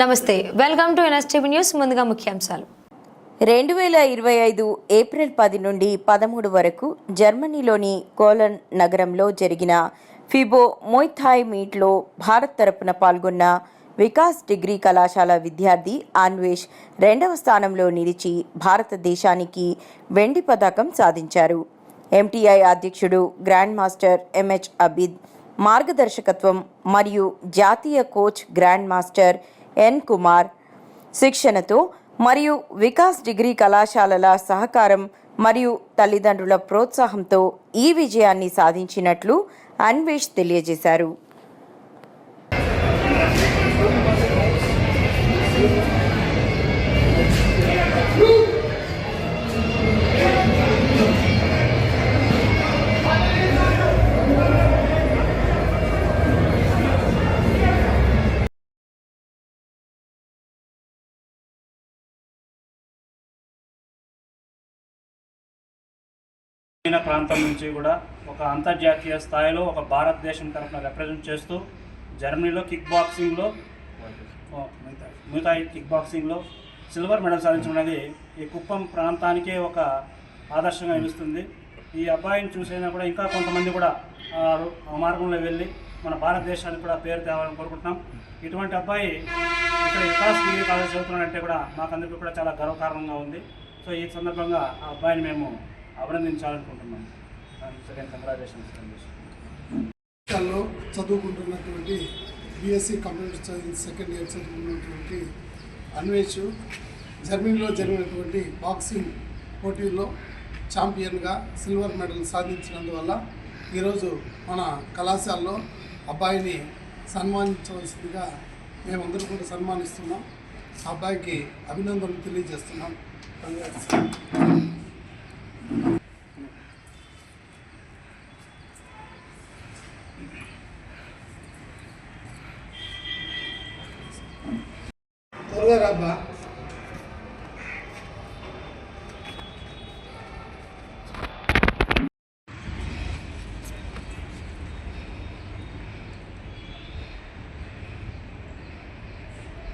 నమస్తే welcome to NSTV news ముందుగా ముఖ్యాంశాలు. రెండు వేల ఇరవై ఐదు ఏప్రిల్ పది నుండి పదమూడు వరకు జర్మనీలోని కోలన్ నగరంలో జరిగిన ఫిబో మొయ్థాయ్ మీట్లో భారత్ తరపున పాల్గొన్న వికాస్ డిగ్రీ కళాశాల విద్యార్థి అన్వేష్ రెండవ స్థానంలో నిలిచి భారతదేశానికి వెండి పతాకం సాధించారు. ఎంటీఐ అధ్యక్షుడు గ్రాండ్ మాస్టర్ ఎంహెచ్ అబిద్ మార్గదర్శకత్వం మరియు జాతీయ coach grand master N Kumar. శిక్షణతో మరియు వికాస్ డిగ్రీ కళాశాలల సహకారం మరియు తల్లిదండ్రుల ప్రోత్సాహంతో ఈ విజయాన్ని సాధించినట్లు అన్వేష్ తెలియజేశారు. గ్రామీణ ప్రాంతం నుంచి కూడా ఒక అంతర్జాతీయ స్థాయిలో ఒక భారతదేశం తరఫున రిప్రజెంట్ చేస్తూ జర్మనీలో కిక్ బాక్సింగ్లో మిగతా మిగతా కిక్ బాక్సింగ్లో సిల్వర్ మెడల్ సాధించడం అనేది ఈ కుప్పం ప్రాంతానికే ఒక ఆదర్శంగా నిలుస్తుంది. ఈ అబ్బాయిని చూసైనా కూడా ఇంకా కొంతమంది కూడా ఆ ఆ మార్గంలో వెళ్ళి మన భారతదేశానికి కూడా పేరు తేవాలని కోరుకుంటున్నాం. ఇటువంటి అబ్బాయి ఇక్కడ వికాస్ డిగ్రీ కాలేజ్ చదువుతున్నాడంటే కూడా మాకందరికీ కూడా చాలా గర్వకారణంగా ఉంది. సో ఈ సందర్భంగా ఆ అబ్బాయిని మేము అభినందించాలనుకుంటున్నాను. సెకండ్ కంగ్రాచులేషన్స్ పాఠశాలలో చదువుకుంటున్నటువంటి BSc computer science second year చదువుకున్నటువంటి అన్వేష్ జర్మనీలో జరిగినటువంటి బాక్సింగ్ పోటీల్లో ఛాంపియన్గా సిల్వర్ మెడల్ సాధించినందువల్ల ఈరోజు మన కళాశాలలో అబ్బాయిని సన్మానించవలసిందిగా మేమందరూ కూడా సన్మానిస్తున్నాం. ఆ అబ్బాయికి అభినందనలు తెలియజేస్తున్నాం. Olha Rabá,